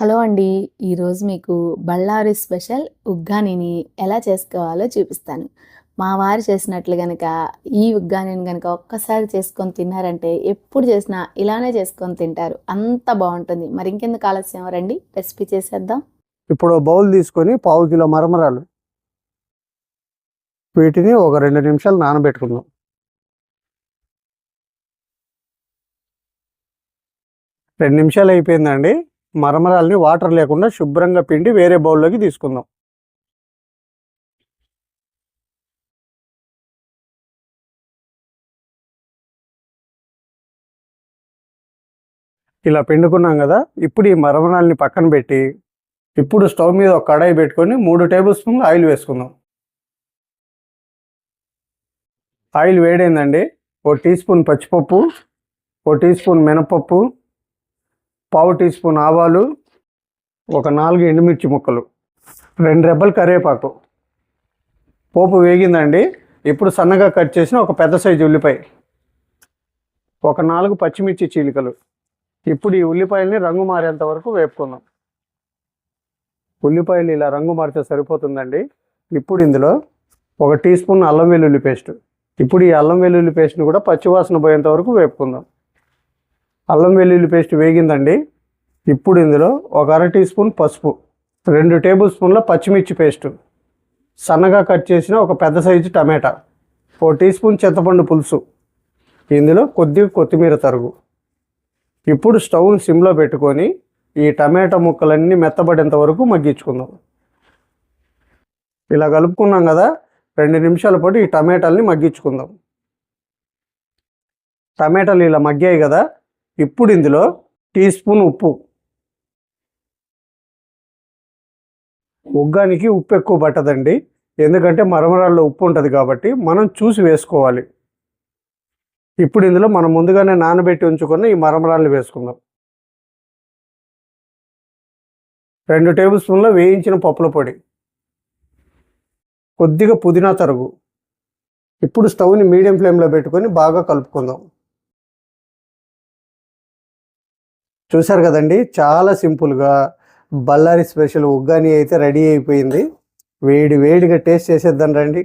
Hello అండి. ఈరోజు మీకు బళ్ళారి స్పెషల్ ఉగ్గానిని ఎలా చేసుకోవాలో చూపిస్తాను. మా వారు చేసినట్లు కనుక ఈ ఉగ్గానిని కనుక ఒక్కసారి చేసుకొని తిన్నారంటే ఎప్పుడు చేసినా ఇలానే చేసుకొని తింటారు. అంత బాగుంటుంది. మరి ఇంకెందుకు ఆలస్యం? రండి రెసిపీ చేసేద్దాం. ఇప్పుడు బౌల్ తీసుకొని పావు కిలో మరమరాలు. వీటిని ఒక రెండు నిమిషాలు నానబెట్టుకుందాం. రెండు నిమిషాలు అయిపోయిందండి. మరమరాల్ని వాటర్ లేకుండా శుభ్రంగా పిండి వేరే బౌల్లోకి తీసుకుందాం. ఇలా పిండుకున్నాం కదా ఇప్పుడు ఈ మరమరాల్ని పక్కన పెట్టి ఇప్పుడు స్టవ్ మీద ఒక కడాయి పెట్టుకొని మూడు టేబుల్ స్పూన్లు ఆయిల్ వేసుకుందాం. ఆయిల్ వేడైందండి. ఓ టీ స్పూన్ పచ్చిపప్పు ఓ టీ స్పూన్ మినపప్పు పావు టీ స్పూన్ ఆవాలు ఒక నాలుగు ఎండుమిర్చి ముక్కలు రెండు రెబ్బలు కరివేపాకు. పోపు వేగిందండి. ఇప్పుడు సన్నగా కట్ చేసిన ఒక పెద్ద సైజు ఉల్లిపాయ. ఒక నాలుగు పచ్చిమిర్చి చీలికలు. ఇప్పుడు ఈ ఉల్లిపాయల్ని రంగు మారేంత వరకు వేపుకుందాం. ఉల్లిపాయలు ఇలా రంగు మారితే సరిపోతుందండి. ఇప్పుడు ఇందులో ఒక టీ స్పూన్ అల్లం వెల్లుల్లి పేస్ట్. ఇప్పుడు ఈ అల్లం వెల్లుల్లి పేస్ట్ని కూడా పచ్చివాసన పోయేంత వరకు వేపుకుందాం. అల్లం వెల్లుల్లి పేస్ట్ వేగిందండి. ఇప్పుడు ఇందులో ఒక అర టీ స్పూన్ పసుపు రెండు టేబుల్ స్పూన్ల పచ్చిమిర్చి పేస్ట్ సన్నగా కట్ చేసిన ఒక పెద్ద సైజు టమాటా ఓ టీ స్పూన్ చింతపండు పులుసు ఇందులో కొద్దిగా కొత్తిమీర తరుగు. ఇప్పుడు స్టవ్ని సిమ్లో పెట్టుకొని ఈ టమాటా ముక్కలన్నీ మెత్తబడేంత వరకు మగ్గించుకుందాం. ఇలా కలుపుకున్నాం కదా రెండు నిమిషాల పాటు ఈ టమాటాలని మగ్గించుకుందాం. టమాటాలు ఇలా మగ్గాయి కదా ఇప్పుడు ఇందులో టీ స్పూన్ ఉప్పు. ఉగ్గానికి ఉప్పు ఎక్కువ పట్టదండి. ఎందుకంటే మరమరాల్లో ఉప్పు ఉంటుంది కాబట్టి మనం చూసి వేసుకోవాలి. ఇప్పుడు ఇందులో మనం ముందుగానే నానబెట్టి ఉంచుకున్న ఈ మరమరాలు వేసుకుందాం. రెండు టేబుల్ స్పూన్ల వేయించిన పప్పుల పొడి. కొద్దిగా పుదీనా తరుగు. ఇప్పుడు స్టవ్ని మీడియం ఫ్లేమ్లో పెట్టుకొని బాగా కలుపుకుందాం. చూసారు కదండి చాలా సింపుల్గా బళ్ళారి స్పెషల్ ఉగ్గాని అయితే రెడీ అయిపోయింది. వేడి వేడిగా టేస్ట్ చేసేద్దాం రండి.